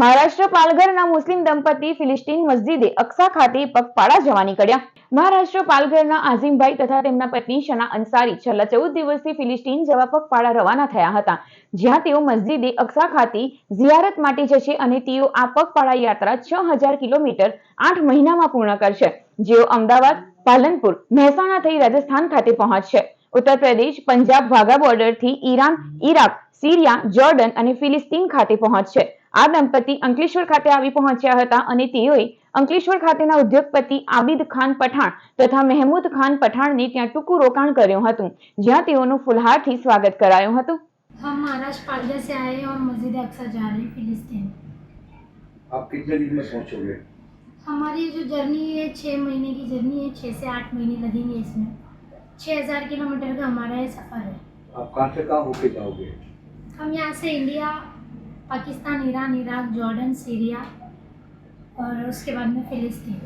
મહારાષ્ટ્ર પાલઘરના મુસ્લિમ દંપતી ફિલિસ્તીન મસ્જિદે અક્સા ખાતે પગપાળા જવા નીકળ્યા મહારાષ્ટ્ર પાલઘરના આઝિમભાઈ તથા તેમના પત્ની શના અંસારી છેલ્લા ચૌદ દિવસથી ફિલિસ્તીન જવા પગપાળા રવાના થયા હતા. જ્યાં તેઓ મસ્જિદે અક્સા ખાતે ઝિયારત માટે જશે અને તેઓ આ પગપાળા યાત્રા છ હજાર કિલોમીટર આઠ મહિનામાં પૂર્ણ કરશે. જેઓ અમદાવાદ, પાલનપુર, મહેસાણા થઈ રાજસ્થાન ખાતે પહોંચશે. ઉત્તર પ્રદેશ, પંજાબ વાઘા બોર્ડરથી ઈરાન, ઈરાક, સિરિયા, જોર્ડન અને ફિલિસ્તીન ખાતે પહોંચશે. આ દંપતી અંકલેશ્વર ખાતે આવી પહોંચ્યા હતા અને તેઓએ અંકલેશ્વર ખાતેના ઉદ્યોગપતિ આબિદ ખાન પઠાણ તથા મહેમૂદ ખાન પઠાણને ત્યાં ટૂંકું રોકાણ કર્યું હતું જ્યાં તેઓનું ફુલહારથી સ્વાગત કરાયું હતું हम महाराष्ट्र पालघर से आए हैं और मस्जिद अक्सा जा रहे हैं फिलिस्तीन आप कितने दिन में पहुंचोगे हमारी जो जर्नी है छः महीने की जर्नी है छः से आठ महीने लगेंगे इसमें छः हज़ार किलोमीटर का हमारा ये सफ़र है आप कहाँ से कहाँ होके जाओगे हम यहाँ से India Pakistan Iran Iraq Jordan Syria और उसके बाद में फिलिस्तीन